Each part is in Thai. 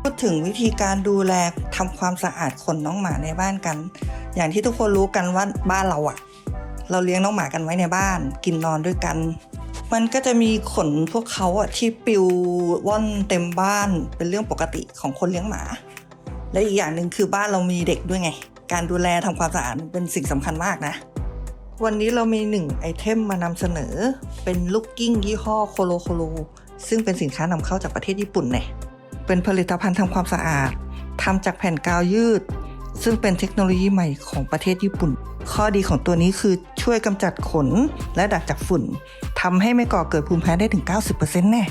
พูดถึงวิธีการดูแลทำความสะอาดขนน้องหมาในบ้านกัน อย่างที่ทุกคนรู้กันว่าบ้านเราอะเราเลี้ยงน้องหมากันไว้ในบ้าน กินนอนด้วยกัน มันก็จะมีขนพวกเขาอะที่ปิวว่อนเต็มบ้านเป็นเรื่องปกติของคนเลี้ยงหมา และอีกอย่างหนึ่งคือบ้านเรามีเด็กด้วยไง การดูแลทำความสะอาดเป็นสิ่งสำคัญมากนะ วันนี้เรามีหนึ่งไอเทมมานำเสนอ เป็นลูกกิ้งยี่ห้อโคโลโคโลซึ่งเป็นสินค้านำเข้าจากประเทศญี่ปุ่นเนี่ย เป็นผลิตภัณฑ์ทำความสะอาดทำจากแผ่นกาวยืด ซึ่งเป็นเทคโนโลยีใหม่ของประเทศญี่ปุ่น ข้อดีของตัวนี้คือช่วยกำจัดขนและดักจับฝุ่นทำให้ไม่ก่อเกิดภูมิแพ้ได้ถึง 90%แน่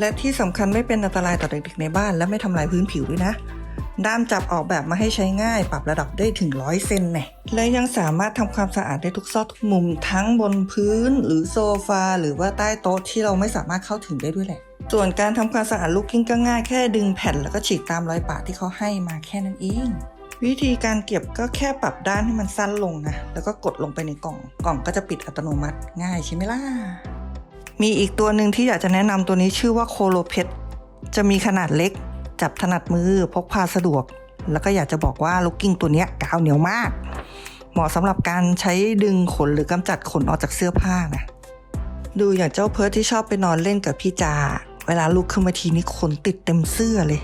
และที่สำคัญไม่เป็นอันตรายต่อเด็กๆในบ้านและไม่ทำลายพื้นผิวด้วยนะด้ามจับออกแบบมาให้ใช้ง่าย ปรับระดับได้ถึงร้อยเซนแน่และยังสามารถทำความสะอาดได้ทุกซอกทุกมุมทั้งบนพื้น หรือโซฟา หรือว่าใต้โต๊ะที่เราไม่สามารถเข้าถึงได้ด้วยแหละ ส่วนการทำความสะอาดลูกกิ้งก็ง่ายแค่ดึงแผ่นแล้วก็ฉีกตามรอยปะที่เขาให้มาแค่นั้นเอง วิธีการเก็บก็แค่ปรับด้านให้มันสั้นลงนะ แล้วก็กดลงไปในกล่อง กล่องก็จะปิดอัตโนมัติง่ายใช่ไหมล่ะ มีอีกตัวหนึ่งที่อยากจะแนะนำตัวนี้ชื่อว่าโคโลเพ t จะมีขนาดเล็ก จับถนัดมือพกพาสะดวก แล้วก็อยากจะบอกว่าลูกกิ้งตัวนี้กาวเหนียวมาก เหมาะสำหรับการใช้ดึงขนหรือกำจัดขนออกจากเสื้อผ้านะดูอย่างเจ้าเพิร์ทที่ชอบไปนอนเล่นกับพี่จา วลาลุกขึ้นมาทีนี่ขนติดเต็มเสื้อเลย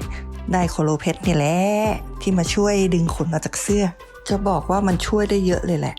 ได้โคโลเพชรนี่แหละที่มาช่วยดึงขนออกจากเสื้อ จะบอกว่ามันช่วยได้เยอะเลยแหละ